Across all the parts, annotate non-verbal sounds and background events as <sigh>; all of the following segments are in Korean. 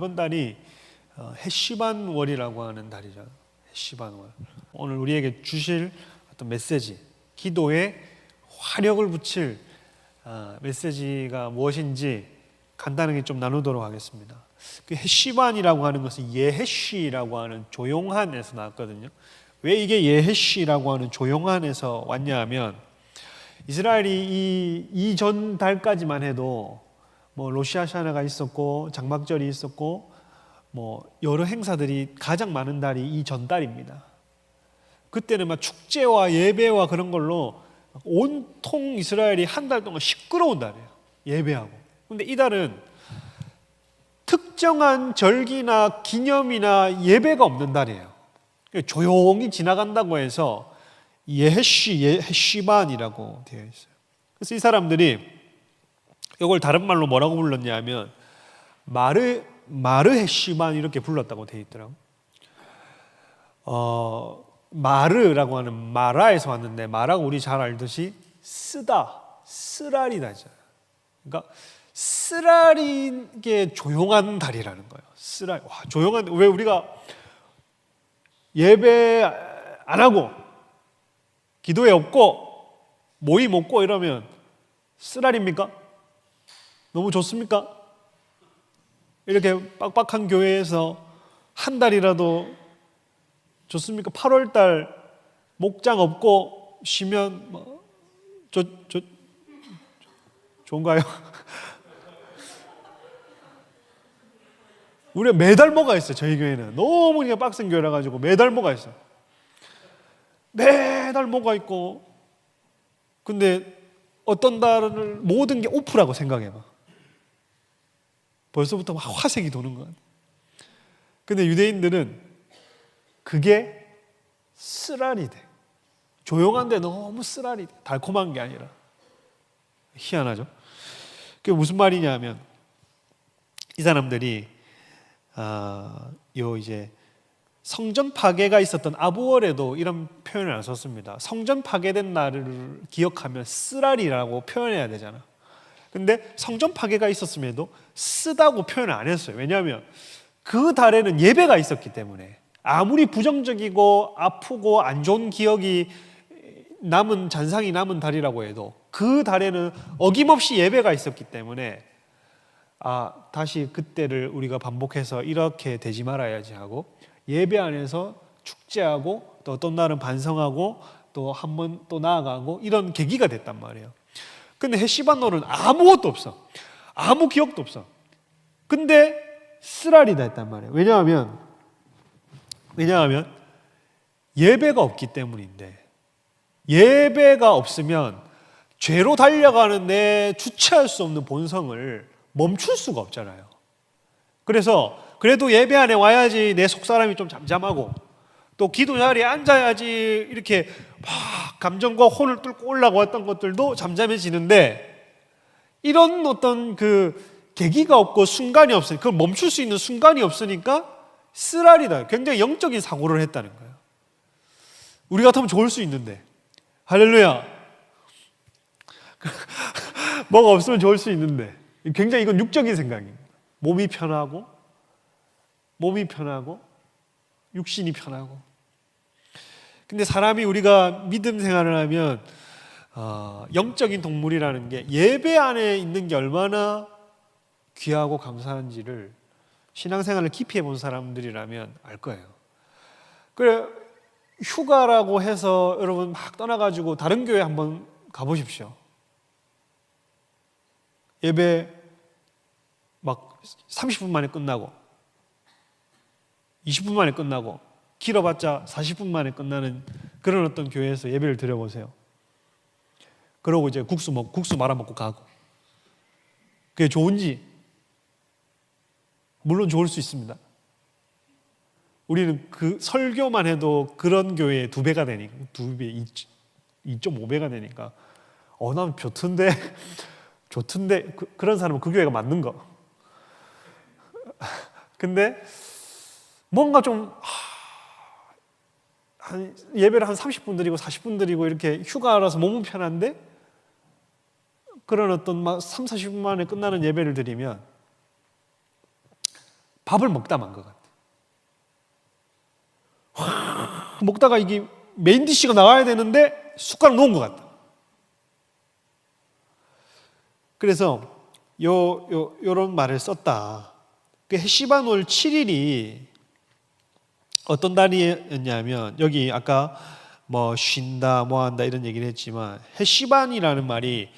이번 달이 어, 해시반 월이라고 하는 달이죠. 해시반 월. 오늘 우리에게 주실 어떤 메시지, 기도에 화력을 붙일 아, 메시지가 무엇인지 간단하게 좀 나누도록 하겠습니다. 그 해시반이라고 하는 것은 예해시라고 하는 조용한에서 나왔거든요. 왜 이게 예해시라고 하는 조용한에서 왔냐 하면 이스라엘이 이 이전 달까지만 해도 뭐 로시아샤나가 있었고 장막절이 있었고 뭐 여러 행사들이 가장 많은 달이 이 전달입니다. 그때는 막 축제와 예배와 그런 걸로 온통 이스라엘이 한 달 동안 시끄러운 달이에요. 예배하고. 근데 이 달은 특정한 절기나 기념이나 예배가 없는 달이에요. 조용히 지나간다고 해서 예해시 예해시반이라고 되어 있어요. 그래서 이 사람들이 이걸 다른 말로 뭐라고 불렀냐면 마르 마르헤시반 이렇게 불렀다고 되어 있더라고. 어 마르라고 하는 마라에서 왔는데 마라가 우리 잘 알듯이 쓰다 쓰라리다 그러니까 쓰라리게 조용한 달이라는 거예요. 쓰라 와 조용한 왜 우리가 예배 안 하고 기도에 없고 모임 없고 이러면 쓰라립니까? 너무 좋습니까? 이렇게 빡빡한 교회에서 한 달이라도 좋습니까? 8월 달 목장 없고 쉬면 뭐 저 저 좋은가요? <laughs> 우리가 매달 뭐가 있어요. 저희 교회는 너무 그냥 빡센 교회라 가지고 매달 뭐가 있어요. 매달 뭐가 있고 근데 어떤 달은 모든 게 오프라고 생각해 봐. 벌써부터 막 화색이 도는 거야. 근데 유대인들은 그게 쓰라리 돼. 조용한데 너무 쓰라리 돼. 달콤한 게 아니라. 희한하죠? 그게 무슨 말이냐면 이 사람들이 아, 요 이제 성전 파괴가 있었던 아부월에도 이런 표현을 안 썼습니다. 성전 파괴된 날을 기억하면 쓰라리라고 표현해야 되잖아. 근데 성전 파괴가 있었음에도 쓰다고 표현을 안 했어요. 왜냐하면 그 달에는 예배가 있었기 때문에 아무리 부정적이고 아프고 안 좋은 기억이 남은 잔상이 남은 달이라고 해도 그 달에는 어김없이 예배가 있었기 때문에 아 다시 그때를 우리가 반복해서 이렇게 되지 말아야지 하고 예배 안에서 축제하고 또 어떤 날은 반성하고 또 한 번 또 나아가고 이런 계기가 됐단 말이에요. 근데 해시반노는 아무것도 없어. 아무 기억도 없어. 근데 쓰라리다 했단 말이에요. 왜냐하면 왜냐하면 예배가 없기 때문인데 예배가 없으면 죄로 달려가는 내 주체할 수 없는 본성을 멈출 수가 없잖아요. 그래서 그래도 예배 안에 와야지 내 속사람이 좀 잠잠하고 또 기도 자리에 앉아야지 이렇게 막 감정과 혼을 뚫고 올라왔던 것들도 잠잠해지는데 이런 어떤 그 계기가 없고 순간이 없으니까 그걸 멈출 수 있는 순간이 없으니까 쓰라리다. 굉장히 영적인 사고를 했다는 거예요. 우리 같으면 좋을 수 있는데 할렐루야. <laughs> 뭐가 없으면 좋을 수 있는데 굉장히 이건 육적인 생각입니다. 몸이 편하고 몸이 편하고 육신이 편하고 근데 사람이 우리가 믿음 생활을 하면 어, 영적인 동물이라는 게 예배 안에 있는 게 얼마나 귀하고 감사한지를 신앙생활을 깊이 해본 사람들이라면 알 거예요. 그래 휴가라고 해서 여러분 막 떠나가지고 다른 교회 한번 가보십시오. 예배 막 30분 만에 끝나고 20분 만에 끝나고 길어봤자 40분 만에 끝나는 그런 어떤 교회에서 예배를 드려보세요. 그러고 이제 국수 먹 국수 말아 먹고 가고 그게 좋은지 물론 좋을 수 있습니다. 우리는 그 설교만 해도 그런 교회의 두 배가 되니까 두 배, 2.5배가 되니까 어, 난 좋던데 <laughs> 좋던데 그, 그런 사람은 그 교회가 맞는 거. <laughs> 근데 뭔가 좀 한 예배를 한 30분 드리고 40분 드리고 이렇게 휴가라서 몸은 편한데 그런 어떤 막 3, 40분 만에 끝나는 예배를 드리면 밥을 먹다 만 것 같아. 와, <laughs> 먹다가 이게 메인 디쉬가 나와야 되는데 숟가락 놓은 것 같다. 그래서 요, 요, 요런 말을 썼다. 그 해시반월 7일이 어떤 달이었냐면 여기 아까 뭐 쉰다 뭐 한다 이런 얘기를 했지만 해시반이라는 말이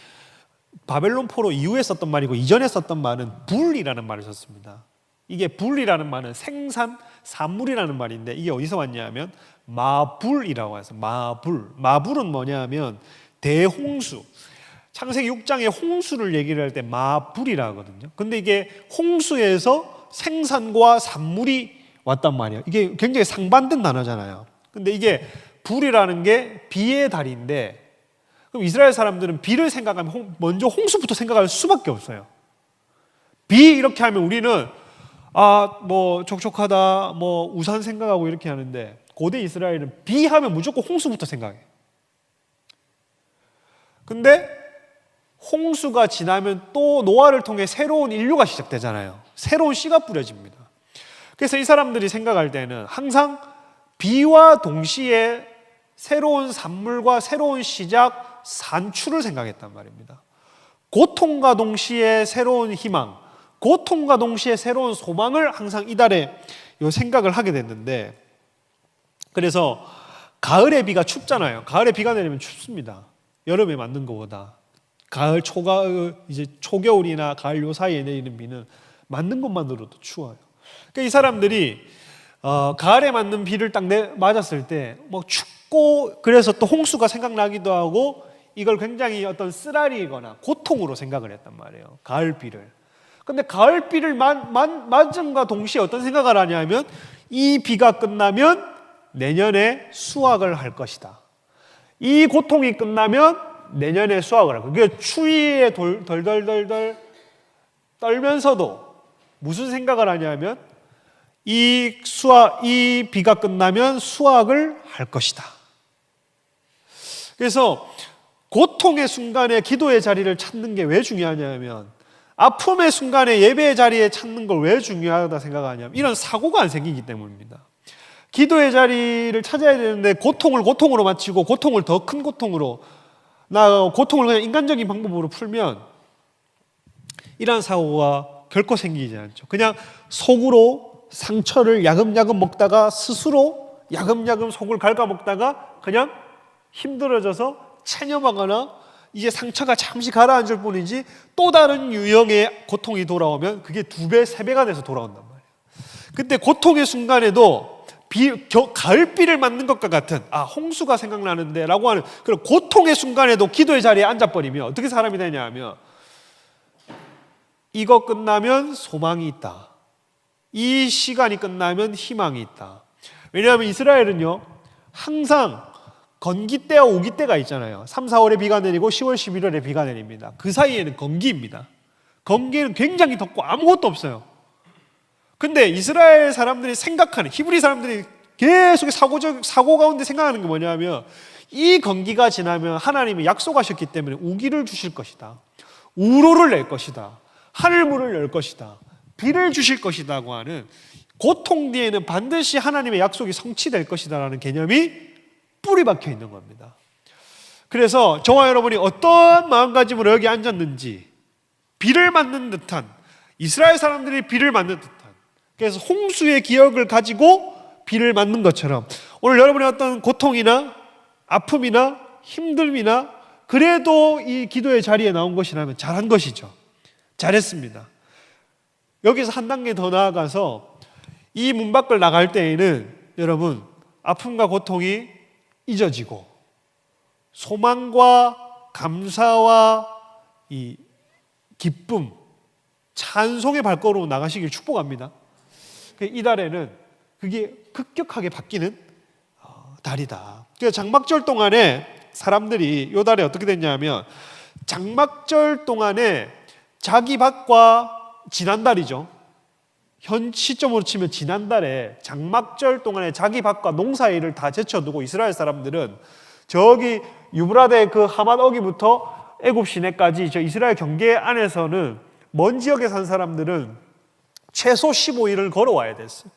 바벨론 포로 이후에 썼던 말이고 이전에 썼던 말은 불이라는 말을 썼습니다. 이게 불이라는 말은 생산 산물이라는 말인데 이게 어디서 왔냐면 마불이라고 해서 마불. 마불은 뭐냐면 대홍수. 창세기 6장에 홍수를 얘기를 할 때 마불이라 하거든요. 근데 이게 홍수에서 생산과 산물이 왔단 말이에요. 이게 굉장히 상반된 단어잖아요. 근데 이게 불이라는 게 비의 달인데 그럼 이스라엘 사람들은 비를 생각하면 홍- 먼저 홍수부터 생각할 수밖에 없어요. 비 이렇게 하면 우리는 아 뭐 촉촉하다 뭐 우산 생각하고 이렇게 하는데 고대 이스라엘은 비 하면 무조건 홍수부터 생각해. 근데 홍수가 지나면 또 노아를 통해 새로운 인류가 시작되잖아요. 새로운 씨가 뿌려집니다. 그래서 이 사람들이 생각할 때는 항상 비와 동시에 새로운 산물과 새로운 시작, 산출을 생각했단 말입니다. 고통과 동시에 새로운 희망, 고통과 동시에 새로운 소망을 항상 이달에 요 생각을 하게 됐는데 그래서 가을에 비가 춥잖아요. 가을에 비가 내리면 춥습니다. 여름에 맞는 것보다 가을 초가을 이제 초겨울이나 가을 요 사이에 내리는 비는 맞는 것만으로도 추워요. 그러니까 이 사람들이 어, 가을에 맞는 비를 딱 내, 맞았을 때뭐 춥고 그래서 또 홍수가 생각나기도 하고 이걸 굉장히 어떤 쓰라리거나 고통으로 생각을 했단 말이에요. 가을 비를. 근데 가을 비를 맞, 맞, 맞음과 동시에 어떤 생각을 하냐면 이 비가 끝나면 내년에 수확을 할 것이다. 이 고통이 끝나면 내년에 수확을 할. 그게 추위에 돌, 덜덜덜덜 떨면서도 무슨 생각을 하냐면 이 수확, 이 비가 끝나면 수확을 할 것이다. 그래서 고통의 순간에 기도의 자리를 찾는 게 왜 중요하냐면 아픔의 순간에 예배의 자리에 찾는 걸 왜 중요하다 생각하냐면 이런 사고가 안 생기기 때문입니다. 기도의 자리를 찾아야 되는데 고통을 고통으로 마치고 고통을 더 큰 고통으로 나아가고 고통을 그냥 인간적인 방법으로 풀면 이러한 사고가 결코 생기지 않죠. 그냥 속으로 상처를 야금야금 먹다가 스스로 야금야금 속을 갉아 먹다가 그냥 힘들어져서 체념하거나 이제 상처가 잠시 가라앉을 뿐이지 또 다른 유형의 고통이 돌아오면 그게 두 배, 세 배가 돼서 돌아온단 말이에요. 그때 고통의 순간에도 비, 겨, 가을비를 맞는 것과 같은 아 홍수가 생각나는데 라고 하는 그런 고통의 순간에도 기도의 자리에 앉아버리면 어떻게 사람이 되냐 하면 이거 끝나면 소망이 있다. 이 시간이 끝나면 희망이 있다. 왜냐하면 이스라엘은요 항상 건기 때와 오기 때가 있잖아요. 3, 4월에 비가 내리고 10월, 11월에 비가 내립니다. 그 사이에는 건기입니다. 건기는 굉장히 덥고 아무것도 없어요. 근데 이스라엘 사람들이 생각하는 히브리 사람들이 계속 사고적 사고 가운데 생각하는 게 뭐냐면 이 건기가 지나면 하나님이 약속하셨기 때문에 우기를 주실 것이다. 우로를 낼 것이다. 하늘문을 열 것이다. 비를 주실 것이다고 하는 고통 뒤에는 반드시 하나님의 약속이 성취될 것이다라는 개념이 뿌리 박혀 있는 겁니다. 그래서 저와 여러분이 어떤 마음가짐으로 여기 앉았는지 비를 맞는 듯한 이스라엘 사람들이 비를 맞는 듯한 그래서 홍수의 기억을 가지고 비를 맞는 것처럼 오늘 여러분의 어떤 고통이나 아픔이나 힘듦이나 그래도 이 기도의 자리에 나온 것이라면 잘한 것이죠. 잘했습니다. 여기서 한 단계 더 나아가서 이 문 밖을 나갈 때에는 여러분 아픔과 고통이 잊어지고 소망과 감사와 이 기쁨, 찬송의 발걸음으로 나가시길 축복합니다. 그 이달에는 그게 급격하게 바뀌는 어, 달이다. 장막절 동안에 사람들이 요 달에 어떻게 됐냐면 장막절 동안에 자기 밭과 지난달이죠. 현 시점으로 치면 지난달에 장막절 동안에 자기 밭과 농사일을 다 제쳐두고 이스라엘 사람들은 저기 유브라데 그 하맛 어기부터 애굽 시내까지 저 이스라엘 경계 안에서는 먼 지역에 산 사람들은 최소 15일을 걸어와야 됐어요.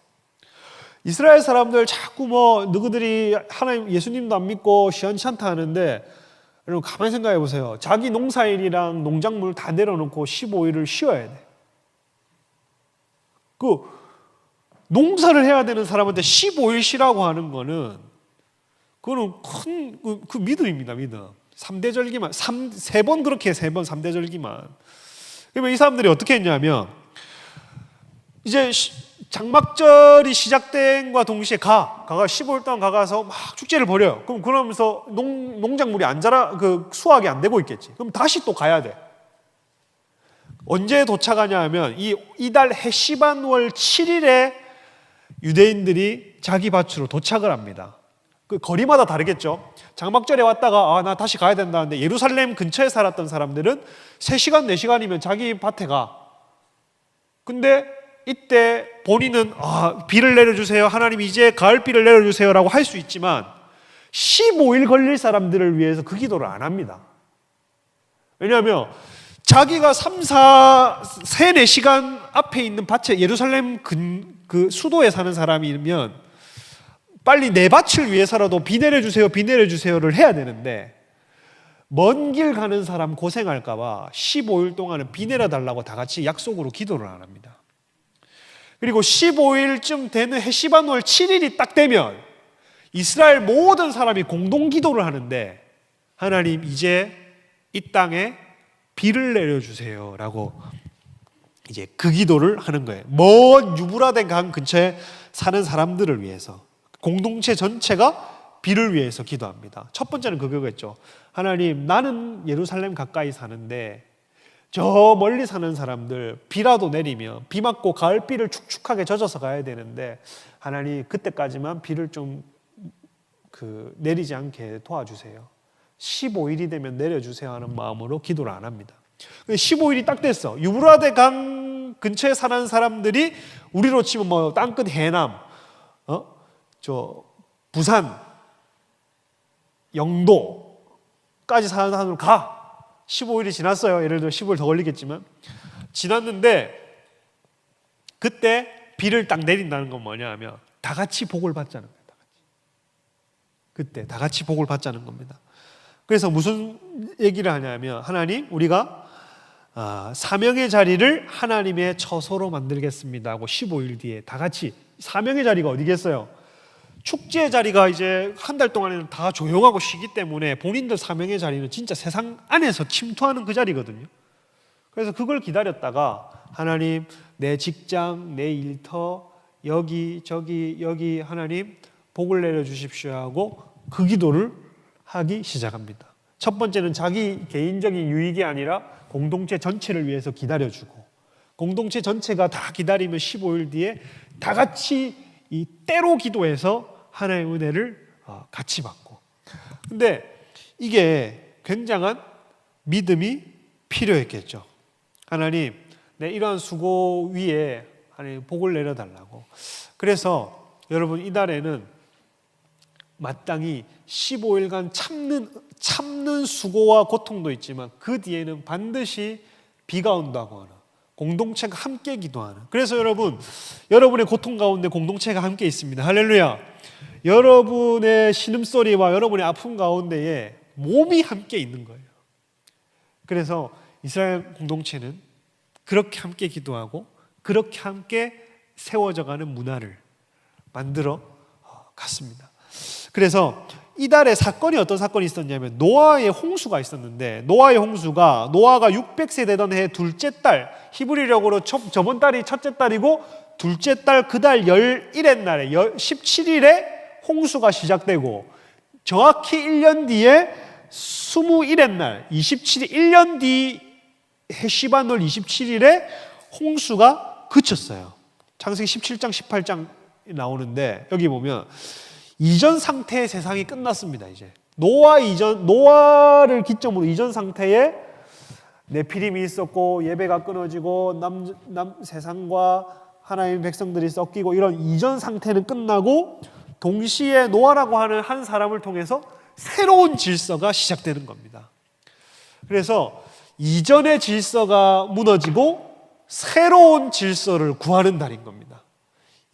이스라엘 사람들 자꾸 뭐 누구들이 하나님 예수님도 안 믿고 시원찮다 하는데 여러분 가만히 생각해 보세요. 자기 농사일이랑 농작물 다 내려놓고 15일을 쉬어야 돼. 그 농사를 해야 되는 사람한테 15일 쉬라고 하는 거는 그거는 큰그 그 믿음입니다, 믿음. 3대 절기만 3, 세 번 그렇게 세 번 3대 절기만. 그러면 이 사람들이 어떻게 했냐면 이제 시- 장막절이 시작된과 동시에 가 가가 15일 동안 가가서 막 축제를 벌여요. 그럼 그러면서 농 농작물이 안 자라 그 수확이 안 되고 있겠지. 그럼 다시 또 가야 돼. 언제 도착하냐 하면 이 이달 해시반월 7일에 유대인들이 자기 밭으로 도착을 합니다. 그 거리마다 다르겠죠. 장막절에 왔다가 아 나 다시 가야 된다는데 예루살렘 근처에 살았던 사람들은 3시간 4시간이면 자기 밭에 가. 근데 이때 본인은 아 비를 내려주세요. 하나님 이제 가을 비를 내려주세요 라고 할 수 있지만 15일 걸릴 사람들을 위해서 그 기도를 안 합니다. 왜냐하면 자기가 3, 4, 3, 4시간 앞에 있는 밭에 예루살렘 근, 그 수도에 사는 사람이면 빨리 내 밭을 위해서라도 비 내려주세요, 비 내려주세요를 해야 되는데 먼 길 가는 사람 고생할까봐 15일 동안은 비 내려달라고 다 같이 약속으로 기도를 안 합니다. 그리고 15일쯤 되는 해시반월 7일이 딱 되면 이스라엘 모든 사람이 공동 기도를 하는데 하나님 이제 이 땅에 비를 내려주세요라고 이제 그 기도를 하는 거예요. 먼 유브라데 강 근처에 사는 사람들을 위해서 공동체 전체가 비를 위해서 기도합니다. 첫 번째는 그거겠죠. 하나님, 나는 예루살렘 가까이 사는데 저 멀리 사는 사람들 비라도 내리면 비 맞고 가을비를 축축하게 젖어서 가야 되는데 하나님 그때까지만 비를 좀 그 내리지 않게 도와주세요. 15일이 되면 내려주세요 하는 마음으로 기도를 안 합니다. 15일이 딱 됐어. 유브라데 강 근처에 사는 사람들이 우리로 치면 뭐 땅끝 해남, 어? 저 부산, 영도까지 사는 사람들 가. 15일이 지났어요. 예를 들어 15일 더 걸리겠지만 지났는데 그때 비를 딱 내린다는 건 뭐냐 하면 다 같이 복을 받자는 거예요. 그때 다 같이 복을 받자는 겁니다. 그래서 무슨 얘기를 하냐면 하나님 우리가 아, 사명의 자리를 하나님의 처소로 만들겠습니다 하고 15일 뒤에 다 같이 사명의 자리가 어디겠어요? 축제 자리가 이제 한 달 동안에는 다 조용하고 쉬기 때문에 본인들 사명의 자리는 진짜 세상 안에서 침투하는 그 자리거든요. 그래서 그걸 기다렸다가 하나님 내 직장, 내 일터 여기 저기 여기 하나님 복을 내려 주십시오 하고 그 기도를 하기 시작합니다. 첫 번째는 자기 개인적인 유익이 아니라 공동체 전체를 위해서 기다려주고 공동체 전체가 다 기다리면 15일 뒤에 다 같이 이 때로 기도해서 하나의 은혜를 어, 같이 받고. 근데 이게 굉장한 믿음이 필요했겠죠. 하나님, 내 이러한 수고 위에 하나님 복을 내려달라고. 그래서 여러분 이달에는 마땅히 15일간 참는 참는 수고와 고통도 있지만 그 뒤에는 반드시 비가 온다고 하는 공동체가 함께 기도하는. 그래서 여러분 여러분의 고통 가운데 공동체가 함께 있습니다. 할렐루야. 여러분의 신음소리와 여러분의 아픔 가운데에 몸이 함께 있는 거예요. 그래서 이스라엘 공동체는 그렇게 함께 기도하고 그렇게 함께 세워져가는 문화를 만들어 갔습니다. 그래서 이달에 사건이 어떤 사건이 있었냐면 노아의 홍수가 있었는데 노아의 홍수가 노아가 600세 되던 해 둘째 달 히브리력으로 첫, 저번 달이 첫째 달이고 둘째 달 그 달 11일 날에 17일에 홍수가 시작되고 정확히 1년 뒤에 21일 날 27일 1년 뒤 해시반월 27일에 홍수가 그쳤어요. 창세기 17장 18장 나오는데 여기 보면 이전 상태의 세상이 끝났습니다. 이제 노아 이전 노아를 기점으로 이전 상태에 네피림이 있었고 예배가 끊어지고 남, 남 세상과 하나님 백성들이 섞이고 이런 이전 상태는 끝나고 동시에 노아라고 하는 한 사람을 통해서 새로운 질서가 시작되는 겁니다. 그래서 이전의 질서가 무너지고 새로운 질서를 구하는 달인 겁니다.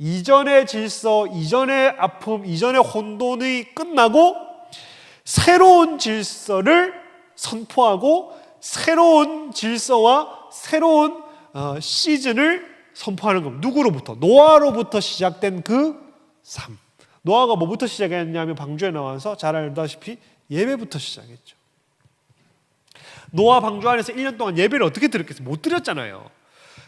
이전의 질서, 이전의 아픔, 이전의 혼돈이 끝나고 새로운 질서를 선포하고 새로운 질서와 새로운 어, 시즌을 선포하는 겁니다. 누구로부터? 노아로부터 시작된 그 삶. 노아가 뭐부터 시작했냐면 방주에 나와서 잘 알다시피 예배부터 시작했죠. 노아 방주 안에서 1년 동안 예배를 어떻게 드렸겠어요? 못 드렸잖아요.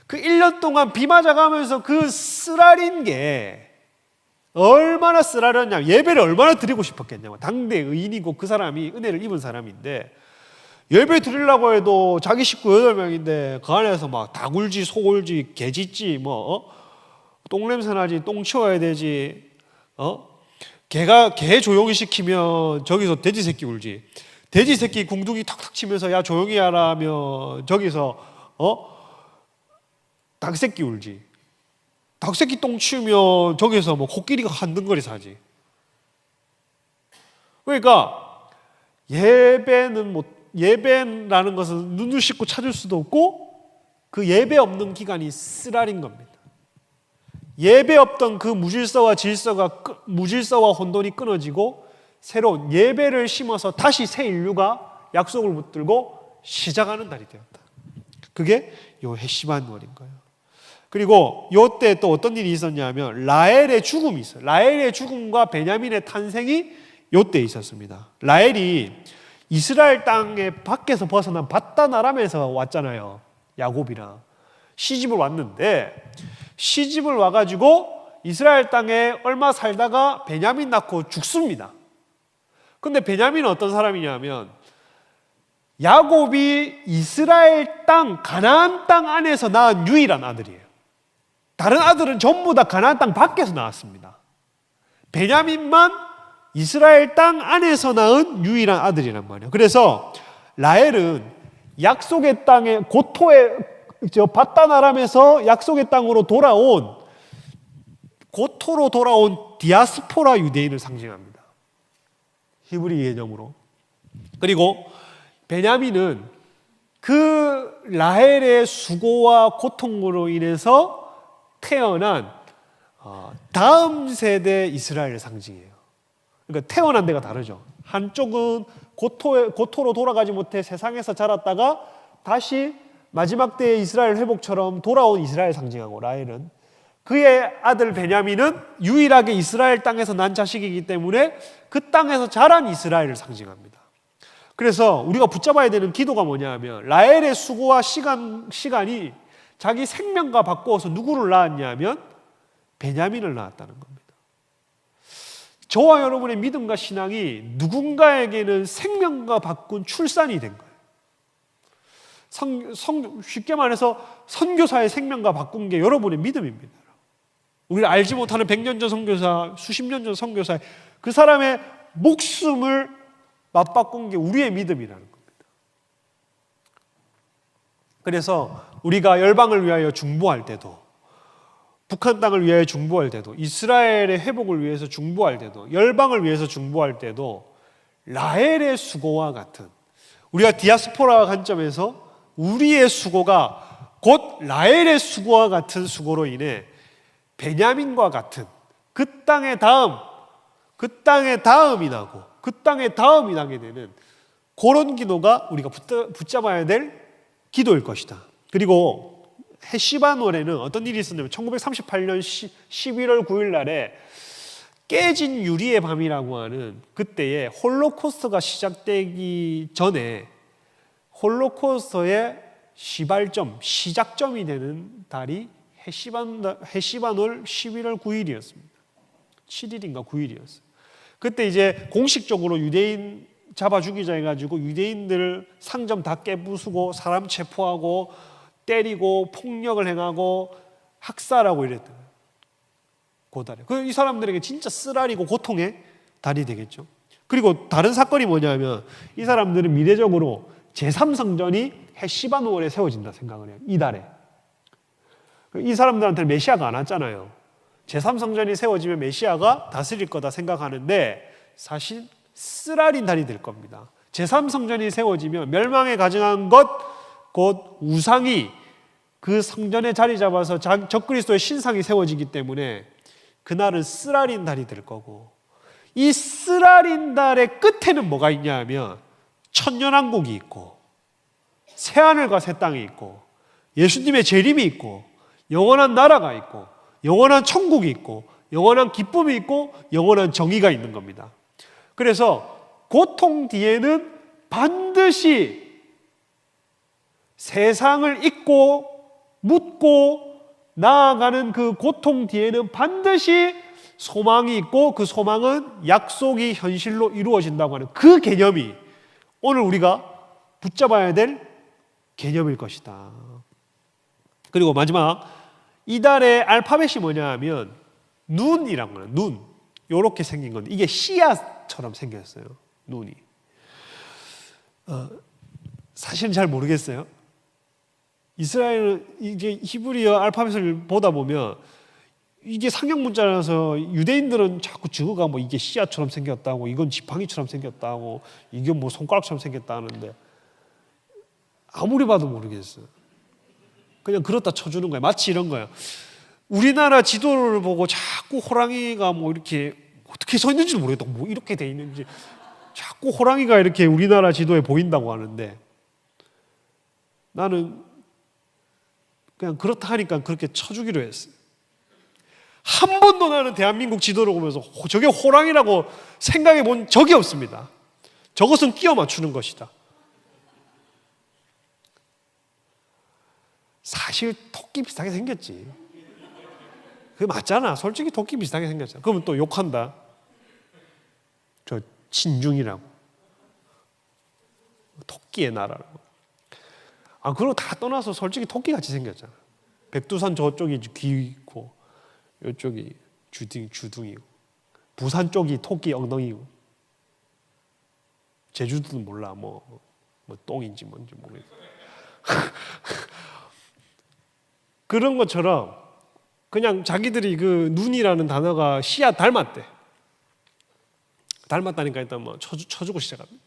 그 1년 동안 비 맞아가면서 그 쓰라린 게 얼마나 쓰라렸냐 예배를 얼마나 드리고 싶었겠냐고 당대 의인이고 그 사람이 은혜를 입은 사람인데 예배 드리려고 해도 자기 식구 8명인데 그 안에서 막 다굴지 소굴지 개짖지 뭐 어? 똥냄새 나지 똥 치워야 되지 어? 개가 개 조용히 시키면 저기서 돼지 새끼 울지 돼지 새끼 궁둥이 탁탁 치면서 야 조용히 하라면 저기서 어? 닭새끼 울지. 닭새끼 똥 치우면 저기서 뭐 코끼리가 한등거리 사지. 그러니까 예배는 뭐 예배라는 것은 눈을 씻고 찾을 수도 없고 그 예배 없는 기간이 쓰라린 겁니다. 예배 없던 그 무질서와 질서가 끄- 무질서와 혼돈이 끊어지고 새로운 예배를 심어서 다시 새 인류가 약속을 붙들고 시작하는 달이 되었다. 그게 요 헤시반 월인 거예요. 그리고 요때 또 어떤 일이 있었냐면 라헬의 죽음이 있어요. 라헬의 죽음과 베냐민의 탄생이 요때 있었습니다. 라헬이 이스라엘 땅에 밖에서 벗어난 바다나람에서 왔잖아요. 야곱이랑 시집을 왔는데 시집을 와가지고 이스라엘 땅에 얼마 살다가 베냐민 낳고 죽습니다. 근데 베냐민은 어떤 사람이냐면 야곱이 이스라엘 땅 가나안 땅 안에서 낳은 유일한 아들이에요. 다른 아들은 전부 다 가나안 땅 밖에서 나왔습니다. 베냐민만 이스라엘 땅 안에서 낳은 유일한 아들이란 말이에요. 그래서 라헬은 약속의 땅에 고토의 저 바다나람에서 약속의 땅으로 돌아온 고토로 돌아온 디아스포라 유대인을 상징합니다. 히브리 개념으로. 그리고 베냐민은 그 라헬의 수고와 고통으로 인해서 태어난 어, 다음 세대 이스라엘의 상징이에요. 그러니까 태어난 데가 다르죠. 한쪽은 고토에, 고토로 돌아가지 못해 세상에서 자랐다가 다시 마지막 때의 이스라엘 회복처럼 돌아온 이스라엘 상징하고 라헬은 그의 아들 베냐민은 유일하게 이스라엘 땅에서 난 자식이기 때문에 그 땅에서 자란 이스라엘을 상징합니다. 그래서 우리가 붙잡아야 되는 기도가 뭐냐 하면 라헬의 수고와 시간, 시간이 자기 생명과 바꾸어서 누구를 낳았냐면 베냐민을 낳았다는 겁니다. 저와 여러분의 믿음과 신앙이 누군가에게는 생명과 바꾼 출산이 된 거예요. 성, 성, 쉽게 말해서 선교사의 생명과 바꾼 게 여러분의 믿음입니다. 우리가 알지 못하는 100년 전 선교사, 수십 년 전 선교사, 그 사람의 목숨을 맞바꾼 게 우리의 믿음이라는 겁니다. 그래서 우리가 열방을 위하여 중보할 때도 북한 땅을 위하여 중보할 때도 이스라엘의 회복을 위해서 중보할 때도 열방을 위해서 중보할 때도 라헬의 수고와 같은 우리가 디아스포라 관점에서 우리의 수고가 곧 라헬의 수고와 같은 수고로 인해 베냐민과 같은 그 땅의 다음 그 땅의 다음이 나고 그 땅의 다음이 나게 되는 그런 기도가 우리가 붙잡아야 될 기도일 것이다. 그리고 헤시바노에는 어떤 일이 있었냐면 1938년 11월 9일 날에 깨진 유리의 밤이라고 하는 그때에 홀로코스트가 시작되기 전에 홀로코스터의 시발점, 시작점이 되는 달이 헤시바놀 11월 9일이었습니다. 7일인가 9일이었어요. 그때 이제 공식적으로 유대인 잡아 죽이자 해가지고 유대인들 상점 다 깨부수고 사람 체포하고 때리고 폭력을 행하고 학살하고 이랬던 거예요. 고달에. 그이 사람들에게 진짜 쓰라리고 고통의 달이 되겠죠. 그리고 다른 사건이 뭐냐면 이 사람들은 미래적으로 제3성전이 헤시바노월에 세워진다 생각을 해요. 이 달에. 이 사람들한테는 메시아가 안 왔잖아요. 제3성전이 세워지면 메시아가 다스릴 거다 생각하는데 사실 쓰라린 달이 될 겁니다. 제3성전이 세워지면 멸망에 가증한 것, 곧 우상이 그 성전에 자리 잡아서 자- 적그리스도의 신상이 세워지기 때문에 그날은 쓰라린 달이 될 거고 이 쓰라린 달의 끝에는 뭐가 있냐 하면 천년왕국이 있고 새하늘과 새 땅이 있고 예수님의 재림이 있고 영원한 나라가 있고 영원한 천국이 있고 영원한 기쁨이 있고 영원한 정의가 있는 겁니다. 그래서 고통 뒤에는 반드시 세상을 잊고 묻고 나아가는 그 고통 뒤에는 반드시 소망이 있고 그 소망은 약속이 현실로 이루어진다고 하는 그 개념이 오늘 우리가 붙잡아야 될 개념일 것이다. 그리고 마지막 이달의 알파벳이 뭐냐 하면 눈이라고 하는 눈. 요렇게 생긴 건데 이게 씨앗처럼 생겼어요. 눈이. 어, 사실은 잘 모르겠어요. 이스라엘은 이게 히브리어 알파벳을 보다 보면 이게 상형 문자라서 유대인들은 자꾸 저거가 뭐 이게 씨앗처럼 생겼다고 이건 지팡이처럼 생겼다고 이게 뭐 손가락처럼 생겼다는데 아무리 봐도 모르겠어요. 그냥 그렇다 쳐주는 거예요. 마치 이런 거예요. 우리나라 지도를 보고 자꾸 호랑이가 뭐 이렇게 어떻게 서 있는지도 모르겠다. 뭐 이렇게 돼 있는지 자꾸 호랑이가 이렇게 우리나라 지도에 보인다고 하는데 나는 그냥 그렇다 하니까 그렇게 쳐주기로 했어요. 한 번도 나는 대한민국 지도를 보면서 호- 저게 호랑이라고 생각해 본 적이 없습니다. 저것은 끼워 맞추는 것이다. 사실 토끼 비슷하게 생겼지. 그게 맞잖아. 솔직히 토끼 비슷하게 생겼잖아. 그러면 또 욕한다. 저 진중이라고. 토끼의 나라라고. 아, 그리고 다 떠나서 솔직히 토끼 같이 생겼잖아. 백두산 저쪽이 귀 있고, 이쪽이 주둥, 주둥이고, 부산 쪽이 토끼 엉덩이고, 제주도는 몰라, 뭐, 뭐 똥인지 뭔지 모르겠어. <laughs> 그런 것처럼 그냥 자기들이 그 눈이라는 단어가 씨앗 닮았대. 닮았다니까 일단 뭐 쳐주, 쳐주고 시작합니다.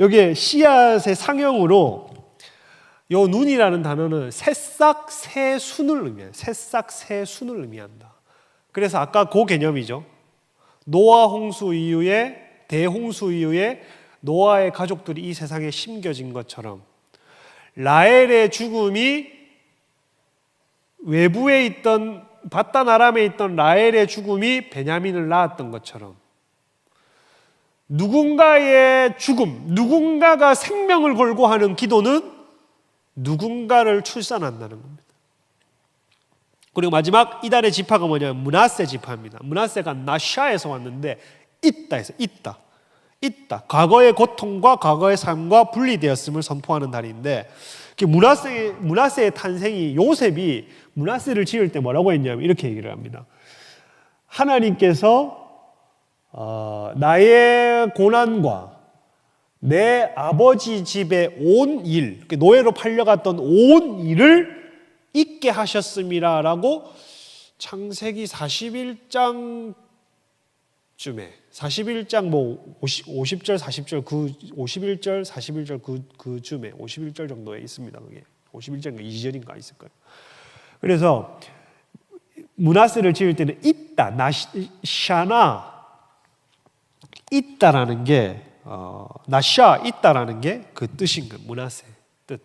여기에 씨앗의 상형으로 요 눈이라는 단어는 새싹 새순을 의미해요. 새싹 새순을 의미한다. 그래서 아까 그 개념이죠. 노아 홍수 이후에 대홍수 이후에 노아의 가족들이 이 세상에 심겨진 것처럼 라헬의 죽음이 외부에 있던 바단 아람에 있던 라헬의 죽음이 베냐민을 낳았던 것처럼 누군가의 죽음, 누군가가 생명을 걸고 하는 기도는 누군가를 출산한다는 겁니다. 그리고 마지막 이달의 지파가 뭐냐면 문하세 지파입니다. 문하세가 나샤에서 왔는데 있다에서 있다. 있다. 과거의 고통과 과거의 삶과 분리되었음을 선포하는 달인데 그 문하세 문하세의 탄생이 요셉이 문하세를 지을 때 뭐라고 했냐면 이렇게 얘기를 합니다. 하나님께서 어, 나의 고난과 내 아버지 집의 온 일, 그 노예로 팔려갔던 온 일을 잊게 하셨음이라라고 창세기 41장 쯤에 41장 뭐 50, 50절 40절 그 51절 41절 그 그쯤에 51절 정도에 있습니다. 그게 51절인가 2절인가 있을 거예요. 그래서 문하세를 지을 때는 있다 나샤나 있다라는 게 어, 나샤 있다라는 게 그 뜻인 거예요. 문하세 뜻.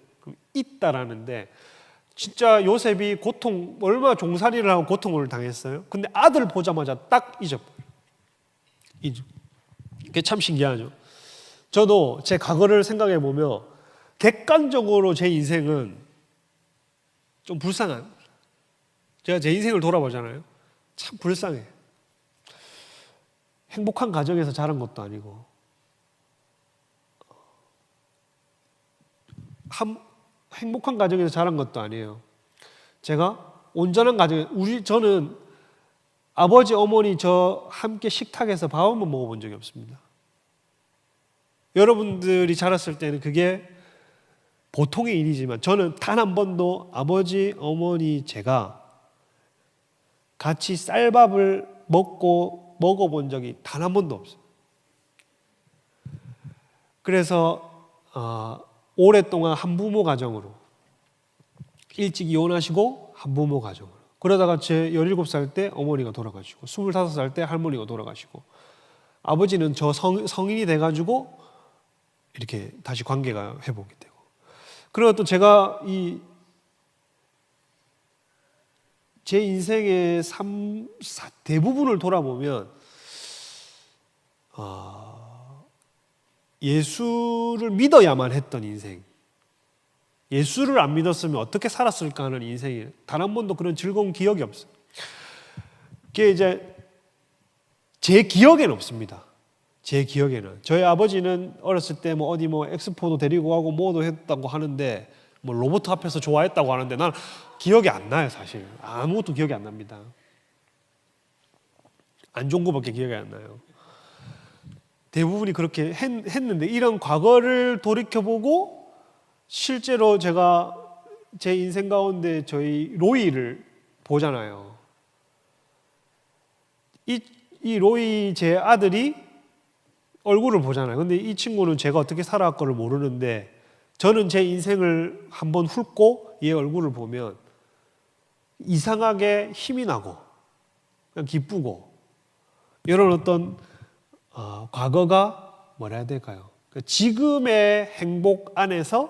있다라는데 진짜 요셉이 고통 얼마나 종살이를 하고 고통을 당했어요. 근데 아들 보자마자 딱 잊어버려. 잊어. 그게 참 신기하죠. 저도 제 과거를 생각해 보면 객관적으로 제 인생은 좀 불쌍한. 제가 제 인생을 돌아보잖아요. 참 불쌍해. 행복한 가정에서 자란 것도 아니고 한, 행복한 가정에서 자란 것도 아니에요. 제가 온전한 가정, 우리 저는 아버지 어머니 저 함께 식탁에서 밥 한번 먹어본 적이 없습니다. 여러분들이 자랐을 때는 그게 보통의 일이지만 저는 단 한 번도 아버지 어머니 제가 같이 쌀밥을 먹고 먹어본 적이 단 한 번도 없어요. 그래서 어, 오랫동안 한부모 가정으로 일찍 이혼하시고 한부모 가정을. 그러다가 제 17살 때 어머니가 돌아가시고 25살 때 할머니가 돌아가시고 아버지는 저 성, 성인이 돼 가지고 이렇게 다시 관계가 회복이 되고. 그리고 또 제가 이 제 인생의 삶 사- 대부분을 돌아보면 아, 예수를 믿어야만 했던 인생. 예수를 안 믿었으면 어떻게 살았을까 하는 인생이 단한 번도 그런 즐거운 기억이 없어요. 그게 이제 제 기억에는 없습니다. 제 기억에는 저희 아버지는 어렸을 때 뭐 어디 뭐 엑스포도 데리고 가고 뭐도 했다고 하는데 뭐 로봇 앞에서 좋아했다고 하는데 난 기억이 안 나요 사실 아무것도 기억이 안 납니다. 안 좋은 거밖에 기억이 안 나요. 대부분이 그렇게 했, 했는데 이런 과거를 돌이켜 보고 실제로 제가 제 인생 가운데 저희 로이를 보잖아요. 이, 이 로이 제 아들이 얼굴을 보잖아요. 근데 이 친구는 제가 어떻게 살아왔거를 모르는데 저는 제 인생을 한번 훑고 얘 얼굴을 보면 이상하게 힘이 나고 그냥 기쁘고 이런 어떤 어, 과거가 뭐라 해야 될까요? 그 지금의 행복 안에서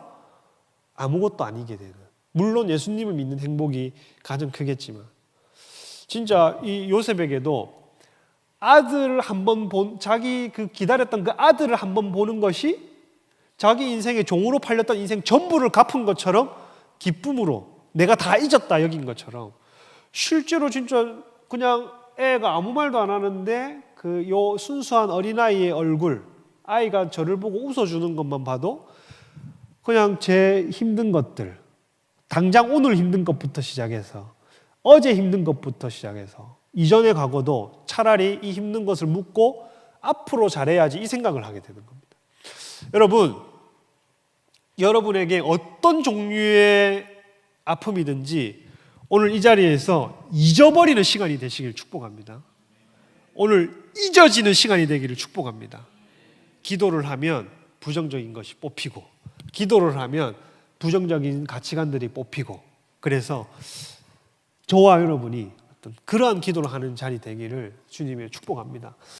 아무것도 아니게 되는. 물론 예수님을 믿는 행복이 가장 크겠지만. 진짜 이 요셉에게도 아들을 한번 본 자기 그 기다렸던 그 아들을 한번 보는 것이 자기 인생의 종으로 팔렸던 인생 전부를 갚은 것처럼 기쁨으로 내가 다 잊었다 여긴 것처럼. 실제로 진짜 그냥 애가 아무 말도 안 하는데 그 요 순수한 어린아이의 얼굴 아이가 저를 보고 웃어주는 것만 봐도 그냥 제 힘든 것들 당장 오늘 힘든 것부터 시작해서 어제 힘든 것부터 시작해서 이전의 과거도 차라리 이 힘든 것을 묻고 앞으로 잘해야지 이 생각을 하게 되는 겁니다. 여러분, 여러분에게 어떤 종류의 아픔이든지 오늘 이 자리에서 잊어버리는 시간이 되시길 축복합니다. 오늘 잊어지는 시간이 되기를 축복합니다. 기도를 하면 부정적인 것이 뽑히고, 기도를 하면 부정적인 가치관들이 뽑히고, 그래서 저와 여러분이 어떤 그러한 기도를 하는 자리 되기를 주님의 축복합니다.